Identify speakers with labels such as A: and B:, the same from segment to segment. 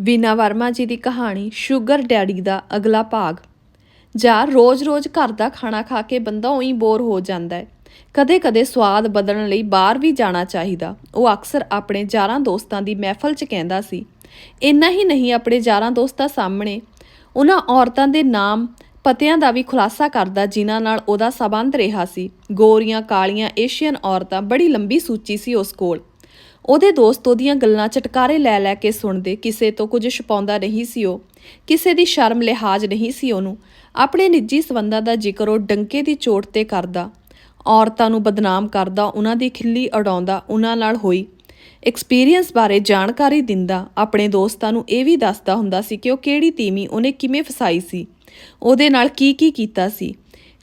A: ਵੀਨਾ ਵਰਮਾ ਜੀ ਦੀ ਕਹਾਣੀ sugar daddy ਦਾ ਅਗਲਾ ਭਾਗ। ਜਾਂ ਰੋਜ਼-ਰੋਜ਼ ਘਰ ਦਾ ਖਾਣਾ ਖਾ ਕੇ ਬੰਦਾ ਉਹੀ ਬੋਰ ਹੋ ਜਾਂਦਾ ਹੈ। ਕਦੇ-ਕਦੇ ਸਵਾਦ ਬਦਲਣ ਲਈ ਬਾਹਰ ਵੀ ਜਾਣਾ ਚਾਹੀਦਾ। ਉਹ ਅਕਸਰ ਆਪਣੇ ਯਾਰਾਂ ਦੋਸਤਾਂ ਦੀ ਮਹਿਫਲ 'ਚ ਕਹਿੰਦਾ ਸੀ, ਇੰਨਾ ਹੀ ਨਹੀਂ ਆਪਣੇ ਯਾਰਾਂ ਦੋਸਤਾਂ ਸਾਹਮਣੇ। ਉਹਨਾਂ ਔਰਤਾਂ ਦੇ ਨਾਮ, ਪਤਿਆਂ ਦਾ ਵੀ ਖੁਲਾਸਾ ਕਰਦਾ ਜਿਨ੍ਹਾਂ ਨਾਲ ਉਹਦਾ ਸਬੰਧ ਰਿਹਾ ਸੀ। ਗੋਰੀਆਂ, ਕਾਲੀਆਂ, ਏਸ਼ੀਅਨ ਔਰਤਾਂ, ਬੜੀ ਲੰਬੀ ਸੂਚੀ ਸੀ ਉਸ ਕੋਲ। ਉਹਦੇ ਦੋਸਤ ਉਹਦੀਆਂ ਗੱਲਾਂ ਚਟਕਾਰੇ ਲੈ ਲੈ ਕੇ ਸੁਣਦੇ, ਕਿਸੇ ਤੋਂ ਕੁਝ ਛੁਪਾਉਂਦਾ ਨਹੀਂ ਸੀ ਉਹ, ਕਿਸੇ ਦੀ ਸ਼ਰਮ ਲਿਹਾਜ਼ ਨਹੀਂ ਸੀ ਉਹਨੂੰ, ਆਪਣੇ ਨਿੱਜੀ ਸਬੰਧਾਂ ਦਾ ਜ਼ਿਕਰ ਉਹ ਡੰਕੇ ਦੀ ਚੋਟ ਤੇ ਕਰਦਾ, ਔਰਤਾਂ ਨੂੰ ਬਦਨਾਮ ਕਰਦਾ, ਉਹਨਾਂ ਦੀ ਖਿੱਲੀ ਉਡਾਉਂਦਾ, ਉਹਨਾਂ ਨਾਲ ਹੋਈ। ਐਕਸਪੀਰੀਅੰਸ ਬਾਰੇ ਜਾਣਕਾਰੀ ਦਿੰਦਾ, ਆਪਣੇ ਦੋਸਤਾਂ ਨੂੰ ਇਹ ਵੀ ਦੱਸਦਾ ਹੁੰਦਾ ਸੀ ਕਿ ਉਹ ਕਿਹੜੀ ਤੀਮੀ ਉਹਨੇ ਕਿਵੇਂ ਫਸਾਈ ਸੀ, ਉਹਦੇ ਨਾਲ ਕੀ ਕੀ ਕੀਤਾ ਸੀ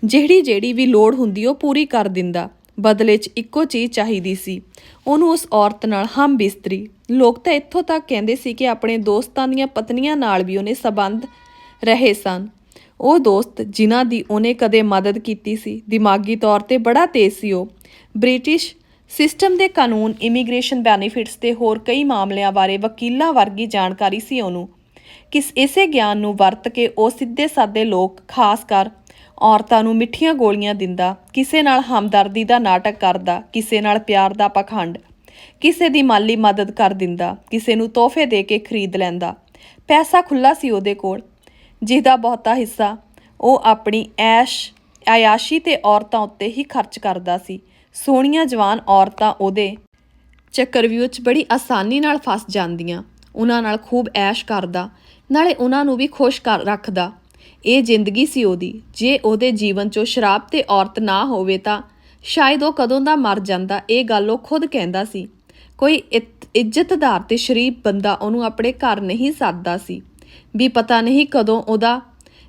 A: ਜਿਹੜੀ ਜਿਹੜੀ ਵੀ ਲੋੜ ਹੁੰਦੀ ਉਹ ਪੂਰੀ ਕਰ ਦਿੰਦਾ। ਬਦਲੇ 'ਚ ਇੱਕੋ ਚੀਜ਼ ਚਾਹੀਦੀ ਸੀ। ਉਹਨੂੰ ਉਸ ਔਰਤ ਨਾਲ ਹਮ ਬਿਸਤਰੀ। ਲੋਕ ਤਾਂ ਇੱਥੋਂ ਤੱਕ ਕਹਿੰਦੇ ਸੀ ਕਿ ਆਪਣੇ ਦੋਸਤਾਂ ਦੀਆਂ ਪਤਨੀਆਂ ਨਾਲ ਵੀ ਉਹਨੇ ਸਬੰਧ ਰਹੇ ਸਨ। ਉਹ ਦੋਸਤ ਜਿਨ੍ਹਾਂ ਦੀ ਉਹਨੇ ਕਦੇ ਮਦਦ ਕੀਤੀ ਸੀ, ਦਿਮਾਗੀ ਤੌਰ ਤੇ ਬੜਾ ਤੇਜ਼ ਸੀ ਉਹ। ਬ੍ਰਿਟਿਸ਼ ਸਿਸਟਮ ਦੇ ਕਾਨੂੰਨ, ਇਮੀਗ੍ਰੇਸ਼ਨ ਬੈਨੀਫਿਟਸ ਤੇ ਹੋਰ ਕਈ ਮਾਮਲਿਆਂ ਬਾਰੇ ਵਕੀਲਾਂ ਵਰਗੀ ਜਾਣਕਾਰੀ ਸੀ ਉਹਨੂੰ। ਕਿਸ ਇਸੇ ਗਿਆਨ ਨੂੰ ਵਰਤ ਕੇ ਉਹ ਸਿੱਧੇ ਸਾਦੇ ਲੋਕ, ਖਾਸ ਕਰ ਔਰਤਾਂ ਨੂੰ ਮਿੱਠੀਆਂ ਗੋਲੀਆਂ ਦਿੰਦਾ, ਕਿਸੇ ਨਾਲ ਹਮਦਰਦੀ ਦਾ ਨਾਟਕ ਕਰਦਾ, ਕਿਸੇ ਨਾਲ ਪਿਆਰ ਦਾ ਪਖੰਡ। ਕਿਸੇ ਦੀ ਮਾਲੀ ਮਦਦ ਕਰ ਦਿੰਦਾ, ਕਿਸੇ ਨੂੰ ਤੋਹਫੇ ਦੇ ਕੇ ਖਰੀਦ ਲੈਂਦਾ। ਪੈਸਾ ਖੁੱਲਾ ਸੀ ਉਹਦੇ ਕੋਲ। ਜਿਹਦਾ ਬਹੁਤਾ ਹਿੱਸਾ ਉਹ ਆਪਣੀ ਐਸ਼ ਆਯਾਸ਼ੀ ਤੇ ਔਰਤਾਂ ਉੱਤੇ ਹੀ ਖਰਚ ਕਰਦਾ ਸੀ। ਸੋਹਣੀਆਂ ਜਵਾਨ ਔਰਤਾਂ ਉਹਦੇ ਚੱਕਰਵਿਊ 'ਚ ਬੜੀ ਆਸਾਨੀ ਨਾਲ ਫਸ ਜਾਂਦੀਆਂ। ਉਹਨਾਂ ਨਾਲ ਖੂਬ ਐਸ਼ ਕਰਦਾ। ਨਾਲੇ ਉਹਨਾਂ ਨੂੰ ਵੀ ਖੁਸ਼ ਕਰ ਰੱਖਦਾ। ਇਹ ਜ਼ਿੰਦਗੀ ਸੀ ਉਹਦੀ। ਜੇ ਉਹਦੇ ਜੀਵਨ 'ਚੋਂ ਸ਼ਰਾਬ ਤੇ ਔਰਤ ਨਾ ਹੋਵੇ ਤਾਂ ਸ਼ਾਇਦ ਉਹ ਕਦੋਂ ਦਾ ਮਰ ਜਾਂਦਾ, ਇਹ ਗੱਲ ਉਹ ਖੁਦ ਕਹਿੰਦਾ ਸੀ। ਕੋਈ ਇੱਤ- ਇੱਜ਼ਤਦਾਰ ਤੇ ਸ਼ਰੀਫ ਬੰਦਾ ਉਹਨੂੰ ਆਪਣੇ ਘਰ ਨਹੀਂ ਸੱਦਦਾ ਸੀ। ਵੀ ਪਤਾ ਨਹੀਂ ਕਦੋਂ ਉਹਦਾ,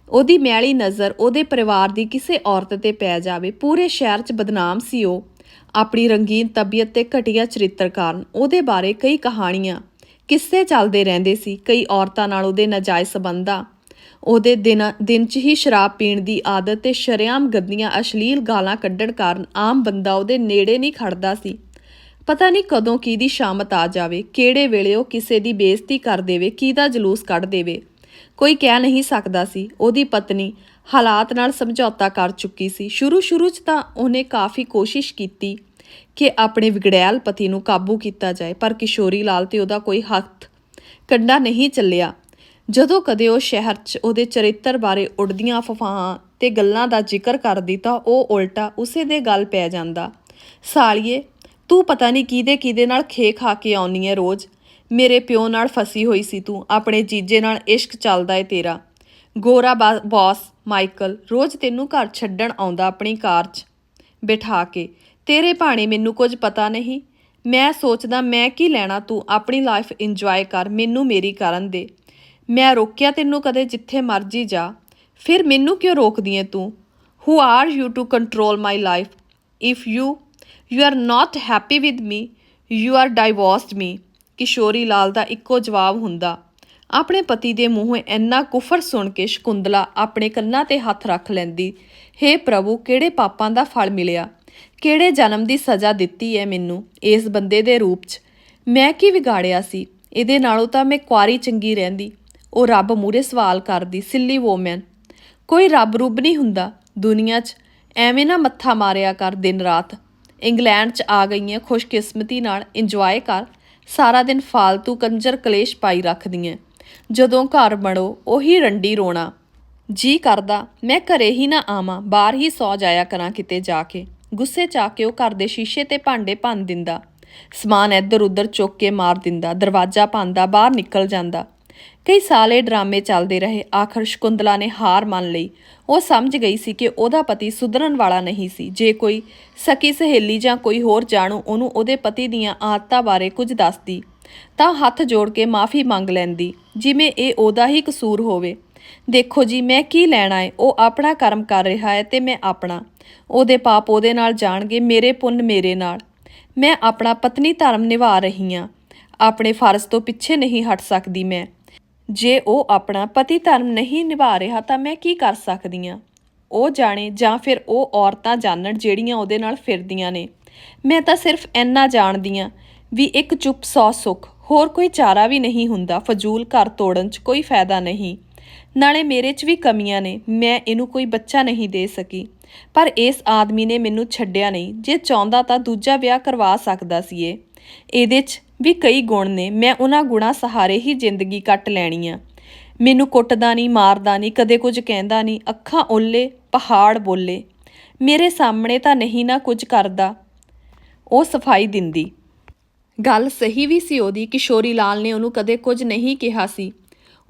A: ਉਹਦੀ ਮੈਲੀ ਨਜ਼ਰ ਉਹਦੇ ਪਰਿਵਾਰ ਦੀ ਕਿਸੇ ਔਰਤ ਤੇ ਪੈ ਜਾਵੇ। ਪੂਰੇ ਸ਼ਹਿਰ 'ਚ ਬਦਨਾਮ ਸੀ ਉਹ। ਆਪਣੀ ਰੰਗੀਨ ਤਬੀਅਤ ਤੇ ਘਟੀਆ ਚਰਿੱਤਰ ਕਾਰਨ ਉਹਦੇ ਬਾਰੇ ਕਈ ਕਹਾਣੀਆਂ ਕਿੱਸੇ ਚੱਲਦੇ ਰਹਿੰਦੇ ਸੀ। ਕਈ ਔਰਤਾਂ ਨਾਲ ਉਹਦੇ ਨਾਜਾਇਜ਼ ਸਬੰਧਾਂ ਉਹਦੇ ਦਿਨ ਦਿਨ 'ਚ ਹੀ ਸ਼ਰਾਬ ਪੀਣ ਦੀ ਆਦਤ ਤੇ ਸ਼ਰੇਆਮ ਗੰਦੀਆਂ ਅਸ਼ਲੀਲ ਗਾਲਾਂ ਕੱਢਣ ਕਾਰਨ ਆਮ ਬੰਦਾ ਉਹਦੇ ਨੇੜੇ ਨਹੀਂ ਖੜਦਾ ਸੀ। ਪਤਾ ਨਹੀਂ ਕਦੋਂ ਕਿਹਦੀ ਸ਼ਾਮਤ ਆ ਜਾਵੇ, ਕਿਹੜੇ ਵੇਲੇ ਉਹ ਕਿਸੇ ਦੀ ਬੇਇੱਜ਼ਤੀ ਕਰ ਦੇਵੇ, ਕਿਹਦਾ ਜਲੂਸ ਕੱਢ ਦੇਵੇ। ਕੋਈ ਕਹਿ ਨਹੀਂ ਸਕਦਾ ਸੀ। ਉਹਦੀ ਪਤਨੀ ਹਾਲਾਤ ਨਾਲ ਸਮਝੌਤਾ ਕਰ ਚੁੱਕੀ ਸੀ। ਸ਼ੁਰੂ ਸ਼ੁਰੂ 'ਚ ਤਾਂ ਉਹਨੇ ਕਾਫੀ ਕੋਸ਼ਿਸ਼ ਕੀਤੀ ਕਿ ਆਪਣੇ ਵਿਗੜੈਲ ਪਤੀ ਨੂੰ ਕਾਬੂ ਕੀਤਾ ਜਾਏ, ਪਰ ਕਿਸ਼ੋਰੀ ਲਾਲ ਤੇ ਉਹਦਾ ਕੋਈ ਹੱਥ ਕੰਡਾ ਨਹੀਂ ਚੱਲਿਆ। ਜਦੋਂ ਕਦੇ ਉਹ ਸ਼ਹਿਰ 'ਚ ਉਹਦੇ ਚਰਿੱਤਰ ਬਾਰੇ ਉੱਡਦੀਆਂ ਅਫਵਾਹਾਂ ਤੇ ਗੱਲਾਂ ਦਾ ਜ਼ਿਕਰ ਕਰਦੀ ਤਾਂ ਉਹ ਉਲਟਾ ਉਸੇ ਦੇ ਗੱਲ ਪੈ ਜਾਂਦਾ। ਸਾਲੀਏ, ਤੂੰ ਪਤਾ ਨਹੀਂ ਕਿਹਦੇ ਕਿਹਦੇ ਨਾਲ ਖੇ ਖਾ ਕੇ ਆਉਣੀ ਹੈ ਰੋਜ਼। ਮੇਰੇ ਪਿਓ ਨਾਲ ਫਸੀ ਹੋਈ ਸੀ ਤੂੰ, ਆਪਣੇ ਜੀਜੇ ਨਾਲ ਇਸ਼ਕ ਚੱਲਦਾ ਏ ਤੇਰਾ। ਗੋਰਾ ਬਾ- ਬੌਸ, ਮਾਈਕਲ, ਰੋਜ਼ ਤੈਨੂੰ ਘਰ ਛੱਡਣ ਆਉਂਦਾ ਆਪਣੀ ਕਾਰ 'ਚ। ਬਿਠਾ ਕੇ, ਤੇਰੇ ਭਾਣੇ ਮੈਨੂੰ ਕੁਝ ਪਤਾ ਨਹੀਂ। ਮੈਂ ਸੋਚਦਾ ਮੈਂ ਕੀ ਲੈਣਾ ਤੂੰ, ਆਪਣੀ ਲਾਈਫ ਇੰਜੋਏ ਕਰ, ਮੈਨੂੰ ਮੇਰੀ ਕਰਨ ਦੇ। ਮੈਂ ਰੋਕਿਆ ਤੈਨੂੰ ਕਦੇ ਜਿੱਥੇ ਮਰਜ਼ੀ ਜਾ। ਫਿਰ ਮੈਨੂੰ ਕਿਉਂ ਰੋਕਦੀ ਏ ਤੂੰ? Who are you to control my life if you you are not happy with me you are divorced me Kishori Lal ਦਾ ਇੱਕੋ ਜਵਾਬ ਹੁੰਦਾ। ਆਪਣੇ ਪਤੀ ਦੇ ਮੂੰਹੋਂ ਇੰਨਾ ਕੁਫਰ ਸੁਣ ਕੇ ਸ਼ਕੁੰਦਲਾ ਆਪਣੇ ਕੰਨਾਂ ਤੇ ਹੱਥ ਰੱਖ ਲੈਂਦੀ। ਹੇ ਪ੍ਰਭੂ, ਕਿਹੜੇ ਪਾਪਾਂ ਦਾ ਫਲ ਮਿਲਿਆ? ਕਿਹੜੇ ਜਨਮ ਦੀ ਸਜ਼ਾ ਦਿੱਤੀ ਹੈ ਮੈਨੂੰ ਇਸ ਬੰਦੇ ਦੇ ਰੂਪ 'ਚ? ਮੈਂ ਕੀ ਵਿਗਾੜਿਆ ਸੀ? ਇਹਦੇ ਨਾਲੋਂ ਤਾਂ ਮੈਂ ਕੁਆਰੀ ਚੰਗੀ ਰਹਿੰਦੀ। ਉਹ ਰੱਬ ਮੂਰੇ ਸਵਾਲ ਕਰਦੀ, ਸਿੱਲੀ ਵੋਮਨ, ਕੋਈ ਰੱਬ ਰੁੱਬ ਨਹੀਂ ਹੁੰਦਾ ਦੁਨੀਆ 'ਚ? ਐਵੇਂ ਨਾ ਮੱਥਾ ਮਾਰਿਆ ਕਰ ਦਿਨ ਰਾਤ। ਇੰਗਲੈਂਡ 'ਚ ਆ ਗਈਆਂ ਖੁਸ਼ਕਿਸਮਤੀ ਨਾਲ ਇੰਜੋਏ ਕਰ। ਸਾਰਾ ਦਿਨ ਫਾਲਤੂ ਕੰਜਰ ਕਲੇਸ਼ ਪਾਈ ਰੱਖਦੀਆਂ। ਜਦੋਂ ਘਰ ਮੜੋ ਉਹੀ ਰੰਡੀ ਰੋਣਾ। ਜੀ ਕਰਦਾ, ਮੈਂ ਘਰੇ ਹੀ ਨਾ ਆਵਾਂ, ਬਾਹਰ ਹੀ ਸੌ ਜਾਇਆ ਕਰਾਂ ਕਿਤੇ ਜਾ ਕੇ। ਗੁੱਸੇ ਚ ਆ ਕੇ ਉਹ ਘਰ ਦੇ ਸ਼ੀਸ਼ੇ ਤੇ ਭਾਂਡੇ ਭੰਨ ਦਿੰਦਾ। ਸਮਾਨ ਇੱਧਰ ਉੱਧਰ ਚੁੱਕ ਕੇ ਮਾਰ ਦਿੰਦਾ। ਦਰਵਾਜ਼ਾ ਭੰਨਦਾ, ਬਾਹਰ ਨਿਕਲ ਜਾਂਦਾ। ਕਈ ਸਾਲ ਇਹ ਡਰਾਮੇ ਚੱਲਦੇ ਰਹੇ। ਆਖਰ ਸ਼ਕੁੰਤਲਾ ਨੇ ਹਾਰ ਮੰਨ ਲਈ। ਉਹ ਸਮਝ ਗਈ ਸੀ ਕਿ ਉਹਦਾ ਪਤੀ ਸੁਧਰਨ ਵਾਲਾ ਨਹੀਂ ਸੀ। ਜੇ ਕੋਈ ਸਕੀ ਸਹੇਲੀ ਜਾਂ ਕੋਈ ਹੋਰ ਜਾਣੂ ਉਹਨੂੰ ਉਹਦੇ ਪਤੀ ਦੀਆਂ ਆਦਤਾਂ ਬਾਰੇ ਕੁਝ ਦੱਸਦੀ, ਤਾਂ ਹੱਥ ਜੋੜ ਕੇ ਮਾਫੀ ਮੰਗ ਲੈਂਦੀ, ਜਿਵੇਂ ਇਹ ਉਹਦਾ ਹੀ ਕਸੂਰ ਹੋਵੇ। ਦੇਖੋ ਜੀ, ਮੈਂ ਕੀ ਲੈਣਾ ਹੈ ਉਹ ਆਪਣਾ ਕਰਮ ਕਰ ਰਿਹਾ ਹੈ ਤੇ ਮੈਂ ਆਪਣਾ। ਉਹਦੇ ਪਾਪ ਉਹਦੇ ਨਾਲ ਜਾਣਗੇ, ਮੇਰੇ ਪੁੰਨ ਮੇਰੇ ਨਾਲ। ਮੈਂ ਆਪਣਾ ਪਤਨੀ ਧਰਮ ਨਿਭਾ ਰਹੀ ਹਾਂ ਆਪਣੇ ਫਰਜ਼ ਤੋਂ ਪਿੱਛੇ ਨਹੀਂ ਹਟ ਸਕਦੀ ਮੈਂ। ਜੇ ਉਹ ਆਪਣਾ ਪਤੀ ਧਰਮ ਨਹੀਂ ਨਿਭਾ ਰਿਹਾ ਤਾਂ ਮੈਂ ਕੀ ਕਰ ਸਕਦੀ ਹਾਂ? ਉਹ ਜਾਣੇ ਜਾਂ ਫਿਰ ਉਹ ਔਰਤਾਂ ਜਾਣਨ ਜਿਹੜੀਆਂ ਉਹਦੇ ਨਾਲ ਫਿਰਦੀਆਂ ਨੇ। ਮੈਂ ਤਾਂ ਸਿਰਫ ਇੰਨਾ ਜਾਣਦੀ ਹਾਂ ਵੀ ਇੱਕ ਚੁੱਪ ਸੌ ਸੁੱਖ, ਹੋਰ ਕੋਈ ਚਾਰਾ ਵੀ ਨਹੀਂ ਹੁੰਦਾ, ਫਜ਼ੂਲ ਘਰ ਤੋੜਨ 'ਚ ਕੋਈ ਫਾਇਦਾ ਨਹੀਂ। ਨਾਲੇ ਮੇਰੇ 'ਚ ਵੀ ਕਮੀਆਂ ਨੇ, ਮੈਂ ਇਹਨੂੰ ਕੋਈ ਬੱਚਾ ਨਹੀਂ ਦੇ ਸਕੀ। ਪਰ ਇਸ ਆਦਮੀ ਨੇ ਮੈਨੂੰ ਛੱਡਿਆ ਨਹੀਂ, ਜੇ ਚਾਹੁੰਦਾ ਤਾਂ ਦੂਜਾ ਵਿਆਹ ਕਰਵਾ ਸਕਦਾ ਸੀ ਇਹ। ਇਹਦੇ 'ਚ ਵੀ ਕਈ ਗੁਣ ਨੇ, ਮੈਂ ਉਹਨਾਂ ਗੁਣਾਂ ਸਹਾਰੇ ਹੀ ਜ਼ਿੰਦਗੀ ਕੱਟ ਲੈਣੀ ਆ। ਮੈਨੂੰ ਕੁੱਟਦਾ ਨਹੀਂ, ਮਾਰਦਾ ਨਹੀਂ, ਕਦੇ ਕੁਝ ਕਹਿੰਦਾ ਨਹੀਂ, ਅੱਖਾਂ ਓਲੇ, ਪਹਾੜ ਬੋਲੇ। ਮੇਰੇ ਸਾਹਮਣੇ ਤਾਂ ਨਹੀਂ ਨਾ ਕੁਝ ਕਰਦਾ। ਉਹ ਸਫ਼ਾਈ ਦਿੰਦੀ। ਗੱਲ ਸਹੀ ਵੀ ਸੀ ਉਹਦੀ, ਕਿਸ਼ੋਰੀ ਲਾਲ ਨੇ ਉਹਨੂੰ ਕਦੇ ਕੁਝ ਨਹੀਂ ਕਿਹਾ ਸੀ।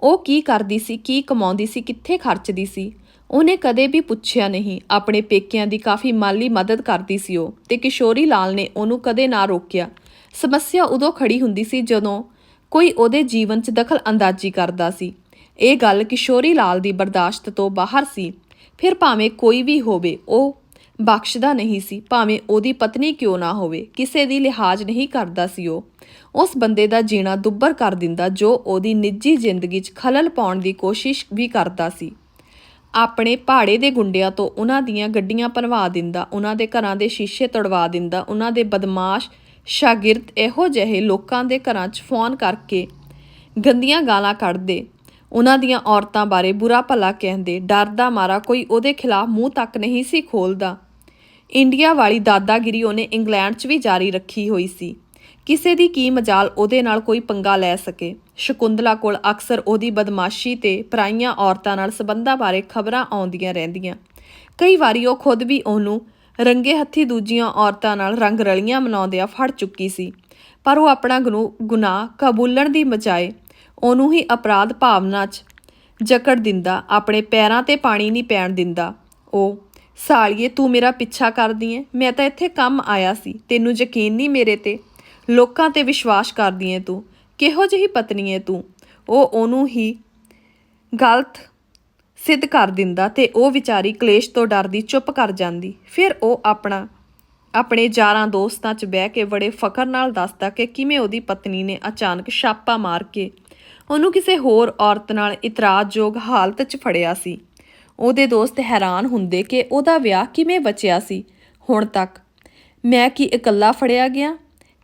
A: ਉਹ ਕੀ ਕਰਦੀ ਸੀ, ਕੀ ਕਮਾਉਂਦੀ ਸੀ, ਕਿੱਥੇ ਖਰਚਦੀ ਸੀ? ਉਹਨੇ ਕਦੇ ਵੀ ਪੁੱਛਿਆ ਨਹੀਂ, ਆਪਣੇ ਪੇਕਿਆਂ ਦੀ ਕਾਫੀ ਮਾਲੀ ਮਦਦ ਕਰਦੀ ਸੀ ਉਹ, ਤੇ ਕਿਸ਼ੋਰੀ ਲਾਲ ਨੇ ਉਹਨੂੰ ਕਦੇ ਨਾ ਰੋਕਿਆ। ਸਮੱਸਿਆ ਉਦੋਂ ਖੜੀ ਹੁੰਦੀ ਸੀ ਜਦੋਂ ਕੋਈ ਉਹਦੇ ਜੀਵਨ 'ਚ ਦਖਲ ਅੰਦਾਜ਼ੀ ਕਰਦਾ ਸੀ। ਇਹ ਗੱਲ ਕਿਸ਼ੋਰੀ ਲਾਲ ਦੀ ਬਰਦਾਸ਼ਤ ਤੋਂ ਬਾਹਰ ਸੀ। ਫਿਰ ਭਾਵੇਂ ਕੋਈ ਵੀ ਹੋਵੇ, ਉਹ ਬਖਸ਼ਦਾ ਨਹੀਂ ਸੀ। ਭਾਵੇਂ ਉਹਦੀ ਪਤਨੀ ਕਿਉਂ ਨਾ ਹੋਵੇ, ਕਿਸੇ ਦੀ ਲਿਹਾਜ਼ ਨਹੀਂ ਕਰਦਾ ਸੀ ਉਹ। ਉਸ ਬੰਦੇ ਦਾ ਜੀਣਾ ਦੁੱਬਰ ਕਰ ਦਿੰਦਾ, ਜੋ ਉਹਦੀ ਨਿੱਜੀ ਜ਼ਿੰਦਗੀ 'ਚ ਖਲਲ ਪਾਉਣ ਦੀ ਕੋਸ਼ਿਸ਼ ਵੀ ਕਰਦਾ ਸੀ। ਆਪਣੇ ਪਹਾੜੇ ਦੇ ਗੁੰਡਿਆਂ ਤੋਂ ਉਹਨਾਂ ਦੀਆਂ ਗੱਡੀਆਂ ਭੰਨਵਾ ਦਿੰਦਾ, ਉਹਨਾਂ ਦੇ ਘਰਾਂ ਦੇ ਸ਼ੀਸ਼ੇ ਤੜਵਾ ਦਿੰਦਾ, ਉਹਨਾਂ ਦੇ ਬਦਮਾਸ਼ ਸ਼ਾਗਿਰਦ ਇਹੋ ਜਿਹੇ ਲੋਕਾਂ ਦੇ ਘਰਾਂ 'ਚ ਫੋਨ ਕਰਕੇ ਗੰਦੀਆਂ ਗਾਲਾਂ ਕੱਢਦੇ। ਉਹਨਾਂ ਦੀਆਂ ਔਰਤਾਂ ਬਾਰੇ ਬੁਰਾ ਭਲਾ ਕਹਿੰਦੇ। ਡਰ ਦਾ ਮਾਰਾ ਕੋਈ ਉਹਦੇ ਖਿਲਾਫ ਮੂੰਹ ਤੱਕ ਨਹੀਂ ਸੀ ਖੋਲਦਾ। ਇੰਡੀਆ ਵਾਲੀ ਦਾਦਾਗਿਰੀ ਉਹਨੇ ਇੰਗਲੈਂਡ 'ਚ ਵੀ ਜਾਰੀ ਰੱਖੀ ਹੋਈ ਸੀ। ਕਿਸੇ ਦੀ ਕੀ ਮਜਾਲ ਉਹਦੇ ਨਾਲ ਕੋਈ ਪੰਗਾ ਲੈ ਸਕੇ। ਸ਼ਕੁੰਦਲਾ ਕੋਲ ਅਕਸਰ ਉਹਦੀ ਬਦਮਾਸ਼ੀ ਤੇ ਪਰਾਈਆਂ ਔਰਤਾਂ ਨਾਲ ਸਬੰਧਾਂ ਬਾਰੇ ਖਬਰਾਂ ਆਉਂਦੀਆਂ ਰਹਿੰਦੀਆਂ। ਕਈ ਵਾਰੀ ਉਹ ਖੁਦ ਵੀ ਉਹਨੂੰ ਰੰਗੇ ਹੱਥੀ ਦੂਜੀਆਂ ਔਰਤਾਂ ਨਾਲ ਰੰਗ ਰਲੀਆਂ ਮਨਾਉਂਦਿਆਂ ਫੜ ਚੁੱਕੀ ਸੀ। ਪਰ ਉਹ ਆਪਣਾ ਗਨੂ- ਗੁਨਾਹ ਕਬੂਲਣ ਦੀ ਬਜਾਏ ਉਹਨੂੰ ਹੀ ਅਪਰਾਧ ਭਾਵਨਾ 'ਚ ਜਕੜ ਦਿੰਦਾ, ਆਪਣੇ ਪੈਰਾਂ ਤੇ ਪਾਣੀ ਨਹੀਂ ਪੈਣ ਦਿੰਦਾ। ਉਹ, ਸਾਲੀਏ, ਤੂੰ ਮੇਰਾ ਪਿੱਛਾ ਕਰਦੀ ਐ ਮੈਂ ਤਾਂ ਇੱਥੇ ਕੰਮ ਆਇਆ ਸੀ। ਤੈਨੂੰ ਯਕੀਨ ਨਹੀਂ ਮੇਰੇ ਤੇ? ਲੋਕਾਂ ਤੇ ਵਿਸ਼ਵਾਸ ਕਰਦੀ ਐ ਤੂੰ? ਕਿਹੋ ਜਿਹੀ ਪਤਨੀ ਐ ਤੂੰ? ਉਹ ਉਹਨੂੰ ਹੀ ਗਲਤ ਸਿੱਧ ਕਰ ਦਿੰਦਾ ਤੇ ਉਹ ਵਿਚਾਰੀ ਕਲੇਸ਼ ਤੋਂ ਡਰਦੀ, ਚੁੱਪ ਕਰ ਜਾਂਦੀ। ਫਿਰ ਉਹ ਆਪਣਾ, ਆਪਣੇ ਯਾਰਾਂ ਦੋਸਤਾਂ 'ਚ ਬਹਿ ਕੇ ਬੜੇ ਫਖਰ ਨਾਲ ਦੱਸਦਾ ਕਿ ਕਿਵੇਂ ਉਹਦੀ ਪਤਨੀ ਨੇ ਅਚਾਨਕ ਛਾਪਾ ਮਾਰ ਕੇ ਉਹਨੂੰ ਕਿਸੇ ਹੋਰ ਔਰਤ ਨਾਲ ਇਤਰਾਜ਼ਯੋਗ ਹਾਲਤ 'ਚ ਫੜਿਆ ਸੀ। ਉਹਦੇ ਦੋਸਤ ਹੈਰਾਨ ਹੁੰਦੇ ਕਿ ਉਹਦਾ ਵਿਆਹ ਕਿਵੇਂ ਬਚਿਆ ਸੀ। ਹੁਣ ਤੱਕ ਮੈਂ ਕੀ ਇਕੱਲਾ ਫੜਿਆ ਗਿਆ?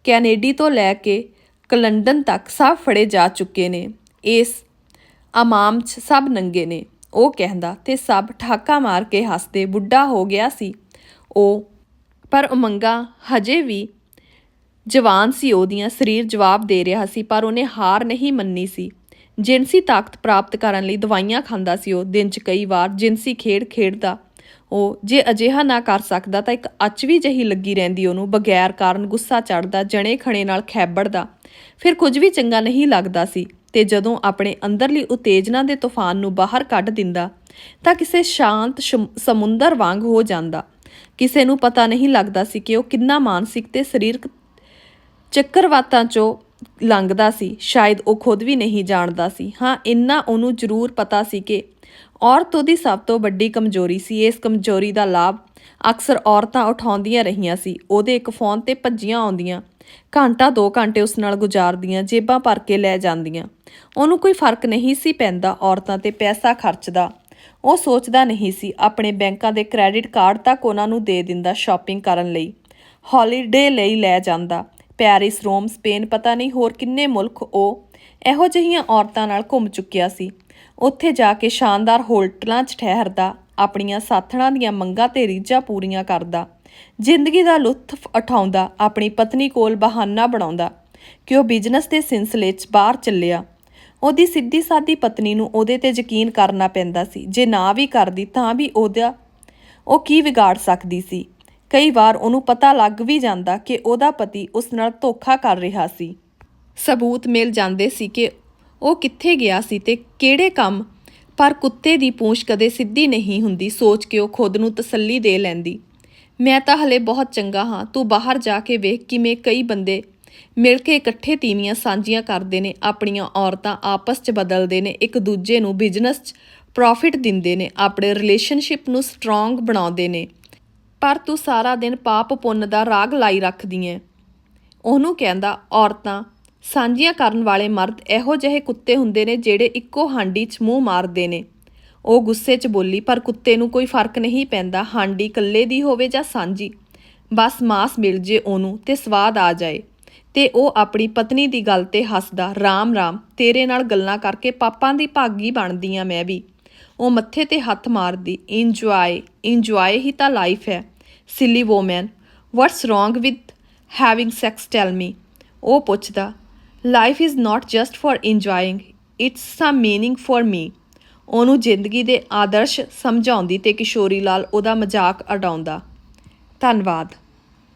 A: ਕੈਨੇਡੀ ਤੋਂ ਲੈ ਕੇ ਕਲੰਡਨ ਤੱਕ ਸਭ ਫੜੇ ਜਾ ਚੁੱਕੇ ਨੇ। ਇਸ ਅਮਾਮ 'ਚ ਸਭ ਨੰਗੇ ਨੇ। ਉਹ ਕਹਿੰਦਾ, ਤੇ ਸਭ ਠਾਕਾ ਮਾਰ ਕੇ ਹੱਸਦੇ ਬੁੱਢਾ ਹੋ ਗਿਆ ਸੀ। ਉਹ, ਪਰ ਉਮੰਗਾ ਹਜੇ ਵੀ ਜਵਾਨ ਸੀ ਉਹਦੀਆਂ, ਸਰੀਰ ਜਵਾਬ ਦੇ ਰਿਹਾ ਸੀ, ਪਰ ਉਹਨੇ ਹਾਰ ਨਹੀਂ ਮੰਨੀ ਸੀ। ਜਿਨਸੀ ਤਾਕਤ ਪ੍ਰਾਪਤ ਕਰਨ ਲਈ ਦਵਾਈਆਂ ਖਾਂਦਾ ਸੀ ਉਹ ਦਿਨ 'ਚ ਕਈ ਵਾਰ, ਜਿਨਸੀ ਖੇਡ ਖੇਡਦਾ। ਉਹ, ਜੇ ਅਜਿਹਾ ਨਾ ਕਰ ਸਕਦਾ ਤਾਂ ਇੱਕ ਅਚਵੀ ਜਹੀ ਲੱਗੀ ਰਹਿੰਦੀ ਉਹਨੂੰ, ਬਗੈਰ ਕਾਰਨ ਗੁੱਸਾ ਚੜਦਾ ਜਣੇ ਖਣੇ ਨਾਲ ਖੈਬੜਦਾ। ਫਿਰ ਕੁਝ ਵੀ ਚੰਗਾ ਨਹੀਂ ਲੱਗਦਾ ਸੀ। ਤੇ ਜਦੋਂ ਆਪਣੇ ਅੰਦਰਲੀ ਉਤੇਜਨਾ ਦੇ ਤੂਫਾਨ ਨੂੰ ਬਾਹਰ ਕੱਢ ਦਿੰਦਾ, ਤਾਂ ਕਿਸੇ ਸ਼ਾਂਤ ਸਮੁੰਦਰ ਵਾਂਗ ਹੋ ਜਾਂਦਾ। ਕਿਸੇ ਨੂੰ ਪਤਾ ਨਹੀਂ ਲੱਗਦਾ ਸੀ ਕਿ ਉਹ ਕਿੰਨਾ ਮਾਨਸਿਕ ਤੇ ਸਰੀਰਕ ਚੱਕਰਵਾਤਾਂ ਚੋਂ ਲੰਘਦਾ ਸੀ। ਸ਼ਾਇਦ ਉਹ ਖੁਦ ਵੀ ਨਹੀਂ ਜਾਣਦਾ ਸੀ। ਹਾਂ, ਇੰਨਾ ਉਹਨੂੰ ਜ਼ਰੂਰ ਪਤਾ ਸੀ ਕਿ ਔਰਤ ਉਹਦੀ ਸਭ ਤੋਂ ਵੱਡੀ ਕਮਜ਼ੋਰੀ ਸੀ। ਇਸ ਕਮਜ਼ੋਰੀ ਦਾ ਲਾਭ ਅਕਸਰ ਔਰਤਾਂ ਉਠਾਉਂਦੀਆਂ ਰਹੀਆਂ ਸੀ। ਉਹਦੇ ਇੱਕ ਫੋਨ ਤੇ ਭੱਜੀਆਂ ਆਉਂਦੀਆਂ। ਘੰਟਾ 2 ਘੰਟੇ ਉਸ ਨਾਲ ਗੁਜ਼ਾਰਦੀਆਂ, ਜੇਬਾਂ ਭਰ ਕੇ ਲੈ ਜਾਂਦੀਆਂ। ਉਹਨੂੰ ਕੋਈ ਫ਼ਰਕ ਨਹੀਂ ਸੀ ਪੈਂਦਾ ਔਰਤਾਂ ਤੇ ਪੈਸਾ ਖਰਚਦਾ। ਉਹ ਸੋਚਦਾ ਨਹੀਂ ਸੀ ਆਪਣੇ ਬੈਂਕਾਂ ਦੇ ਕ੍ਰੈਡਿਟ ਕਾਰਡ ਤੱਕ ਉਹਨਾਂ ਨੂੰ ਦੇ ਦਿੰਦਾ ਸ਼ਾਪਿੰਗ ਕਰਨ ਲਈ। ਹੌਲੀਡੇ ਲਈ ਲੈ ਜਾਂਦਾ। ਪੈਰਿਸ, ਰੋਮ, ਸਪੇਨ, ਪਤਾ ਨਹੀਂ ਹੋਰ ਕਿੰਨੇ ਮੁਲਕ ਉਹ ਇਹੋ ਜਿਹੀਆਂ ਔਰਤਾਂ ਨਾਲ ਘੁੰਮ ਚੁੱਕਿਆ ਸੀ। ਉੱਥੇ ਜਾ ਕੇ ਸ਼ਾਨਦਾਰ ਹੋਟਲਾਂ 'ਚ ਠਹਿਰਦਾ। ਆਪਣੀਆਂ ਸਾਥਣਾਂ ਦੀਆਂ ਮੰਗਾਂ ਤੇ ਰੀਝਾਂ ਪੂਰੀਆਂ ਕਰਦਾ। ਜ਼ਿੰਦਗੀ ਦਾ ਲੁਤਫ ਉਠਾਉਂਦਾ, ਆਪਣੀ ਪਤਨੀ ਕੋਲ ਬਹਾਨਾ ਬਣਾਉਂਦਾ, ਕਿ ਉਹ ਬਿਜ਼ਨਸ ਦੇ ਸਿਲਸਿਲੇ 'ਚ ਬਾਹਰ ਚੱਲਿਆ। ਉਹਦੀ ਸਿੱਧੀ ਸਾਦੀ ਪਤਨੀ ਨੂੰ ਉਹਦੇ ਤੇ ਯਕੀਨ ਕਰਨਾ ਪੈਂਦਾ ਸੀ। ਜੇ ਨਾ ਵੀ ਕਰਦੀ ਤਾਂ ਵੀ ਉਹਦਾ, ਉਹ ਕੀ ਵਿਗਾੜ ਸਕਦੀ ਸੀ? ਕਈ ਵਾਰ ਉਹਨੂੰ ਪਤਾ ਲੱਗ ਵੀ ਜਾਂਦਾ ਕਿ ਉਹਦਾ ਪਤੀ ਉਸ ਨਾਲ ਧੋਖਾ ਕਰ ਰਿਹਾ ਸੀ। ਸਬੂਤ ਮਿਲ ਜਾਂਦੇ ਸੀ ਕਿ ਉਹ ਕਿੱਥੇ ਗਿਆ ਸੀ ਤੇ ਕਿਹੜੇ ਕੰਮ ਪਰ ਕੁੱਤੇ ਦੀ ਪੂੰਛ ਕਦੇ ਸਿੱਧੀ ਨਹੀਂ ਹੁੰਦੀ, ਸੋਚ ਕੇ ਉਹ ਖੁਦ ਨੂੰ ਤਸੱਲੀ ਦੇ ਲੈਂਦੀ। ਮੈਂ ਤਾਂ ਹਲੇ ਬਹੁਤ ਚੰਗਾ ਹਾਂ, ਤੂੰ ਬਾਹਰ ਜਾ ਕੇ ਵੇਖ ਕਿਵੇਂ ਕਈ ਬੰਦੇ ਮਿਲ ਕੇ ਇਕੱਠੇ ਤੀਵੀਆਂ ਸਾਂਝੀਆਂ ਕਰਦੇ ਨੇ, ਆਪਣੀਆਂ ਔਰਤਾਂ ਆਪਸ 'ਚ ਬਦਲਦੇ ਨੇ, ਇੱਕ ਦੂਜੇ ਨੂੰ ਬਿਜ਼ਨਸ 'ਚ ਪ੍ਰੋਫਿਟ ਦਿੰਦੇ ਨੇ, ਆਪਣੇ ਰਿਲੇਸ਼ਨਸ਼ਿਪ ਨੂੰ ਸਟਰੋਂਗ ਬਣਾਉਂਦੇ ਨੇ। ਪਰ ਤੂੰ ਸਾਰਾ ਦਿਨ ਪਾਪ ਪੁੰਨ ਦਾ ਰਾਗ ਲਾਈ ਰੱਖਦੀ ਐ। ਉਹਨੂੰ ਕਹਿੰਦਾ, ਔਰਤਾਂ ਸਾਂਝੀਆਂ ਕਰਨ ਵਾਲੇ ਮਰਦ ਇਹੋ ਜਿਹੇ ਕੁੱਤੇ ਹੁੰਦੇ ਨੇ ਜਿਹੜੇ ਇੱਕੋ ਹਾਂਡੀ 'ਚ ਮੂੰਹ ਮਾਰਦੇ ਨੇ। ਉਹ ਗੁੱਸੇ 'ਚ ਬੋਲੀ, ਪਰ ਕੁੱਤੇ ਨੂੰ ਕੋਈ ਫ਼ਰਕ ਨਹੀਂ ਪੈਂਦਾ, ਹਾਂਡੀ ਇਕੱਲੇ ਦੀ ਹੋਵੇ ਜਾਂ ਸਾਂਝੀ। ਬਸ ਮਾਸ ਮਿਲ ਜੇ ਉਹਨੂੰ ਤੇ ਸਵਾਦ ਆ ਜਾਏ। ਤੇ ਉਹ ਆਪਣੀ ਪਤਨੀ ਦੀ ਗੱਲ ਤੇ ਹੱਸਦਾ, ਰਾਮ ਰਾਮ, ਤੇਰੇ ਨਾਲ ਗੱਲਾਂ ਕਰਕੇ ਪਾਪਾਂ ਦੀ ਭਾਗੀ ਬਣਦੀ ਆ ਮੈਂ ਵੀ। ਉਹ ਮੱਥੇ ਤੇ ਹੱਥ ਮਾਰਦੀ ਇੰਜੋਏ ਇੰਜੋਏ ਹੀ ਤਾਂ ਲਾਈਫ ਹੈ silly woman what's wrong with having sex tell me ਉਹ ਪੁੱਛਦਾ life is not just for enjoying it's some meaning for me ਉਹਨੂੰ ਜ਼ਿੰਦਗੀ ਦੇ ਆਦਰਸ਼ ਸਮਝਾਉਂਦੀ ਤੇ ਕਿਸ਼ੋਰੀ ਲਾਲ ਉਹਦਾ ਮਜ਼ਾਕ ਉਡਾਉਂਦਾ। ਧੰਨਵਾਦ।